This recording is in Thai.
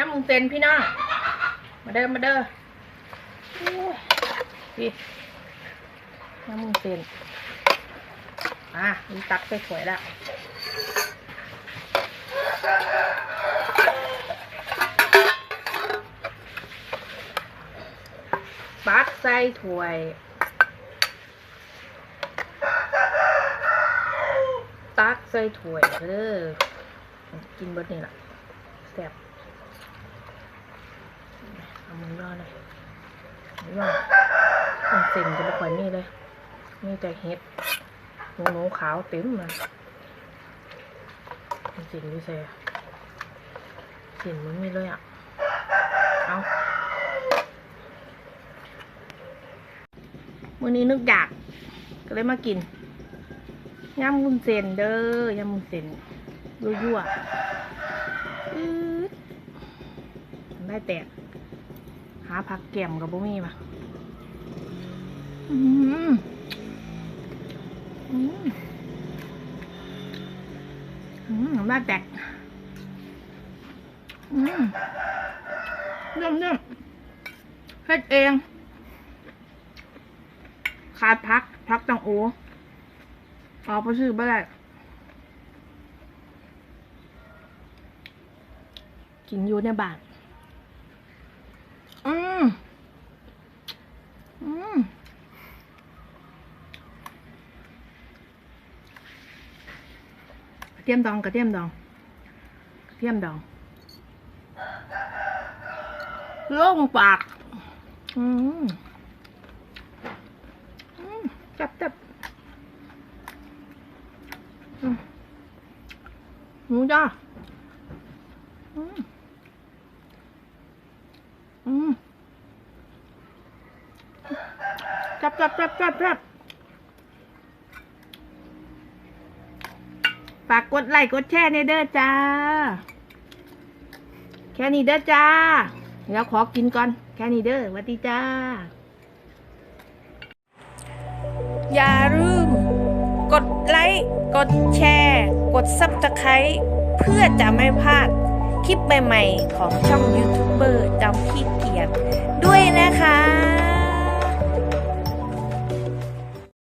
ย่ำมุงเซนพี่น้อง มาเด้อมาเด้อพี่ย่ำมุงเซนอะมีตักไปสวยแล้วปักใส่ถ้วยตักใส่ถ้วยเด้อกินเบิดนี่ล่ะแซ่บ เอามือรอเลยมือรอมันเส้นจะไม่ค่อยมีเลย มีแต่เห็ดหนูหนูขาวเต็มเลยมันเส้นดิเซ่เส้นมันมีเลยอะ เอามื้อนี้นึกอยาก ก็เลยมากินยำมุนเส้นเด้อยำมุนเส้นยั่วๆอืดได้แตก หาผักแก้มกับบ่มีป่ะอืมอืมอืมได้แตกอืมเนิ่มเนิ่มๆเฮ็ดเอง ขาดพัก พักตังโอออกไปซื้อบ่ได้กินอยู่ในบ้าน อืมอืม กระเทียมดองกระเทียมดองกระ ฝากกดไลค์กดแชร์ในเด้อจ้า แค่นี้เด้อจ้าเดี๋ยวขอกินก่อน แค่นี้เด้อสวัสดีจ้า อย่าลืมกดไลค์กดแชร์ กด Subscribe เพื่อจะไม่พลาดคลิปใหม่ ๆ ของช่องยูทูบเบอร์จอมขี้เกียจด้วยนะคะ